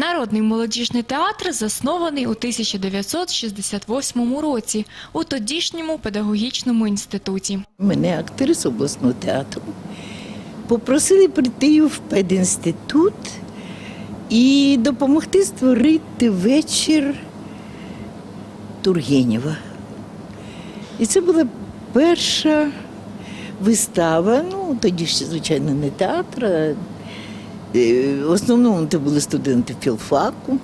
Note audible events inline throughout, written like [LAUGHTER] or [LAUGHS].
Народний молодіжний театр заснований у 1968 році у тодішньому педагогічному інституті. Мене актори з обласного театру попросили прийти в пединститут і допомогти створити вечір Тургенєва. І це була перша вистава. Ну, тоді ще, звичайно, не театр. а, В основному це були студенти філфаку.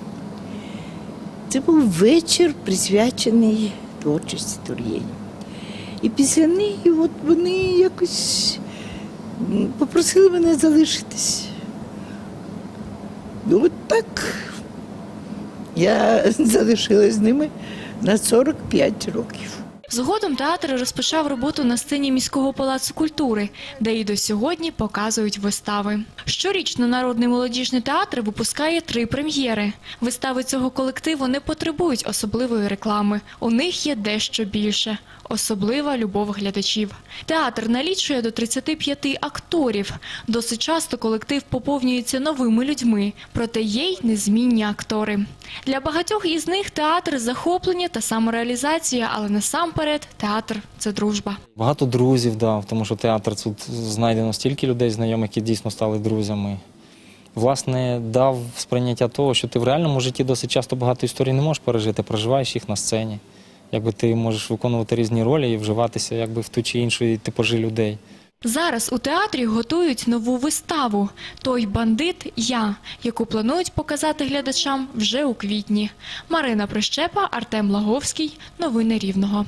Це був вечір присвячений творчості Тургенєва. І після неї от вони якось попросили мене залишитись. Ну, от так. Я [LAUGHS] залишилась з ними на 45 років. Згодом театр розпочав роботу на сцені міського палацу культури, де і до сьогодні показують вистави. Щорічно народний молодіжний театр випускає три прем'єри. Вистави цього колективу не потребують особливої реклами. У них є дещо більше особлива любов глядачів. Театр налічує до 35 акторів. Досить часто колектив поповнюється новими людьми, проте є й незмінні актори. Для багатьох із них театр захоплення та самореалізація, але насамперед театр це дружба. Багато друзів дав, тому що театр тут знайдено стільки людей знайомих, які дійсно стали друзями. Власне, дав сприйняття того, що ти в реальному житті досить часто багато історій не можеш пережити, проживаєш їх на сцені. Якби ти можеш виконувати різні ролі і вживатися якби в ту чи іншу типажі людей. Зараз у театрі готують нову виставу Той бандит я, яку планують показати глядачам вже у квітні. Марина Прищепа, Артем Лаговський. Новини Рівного.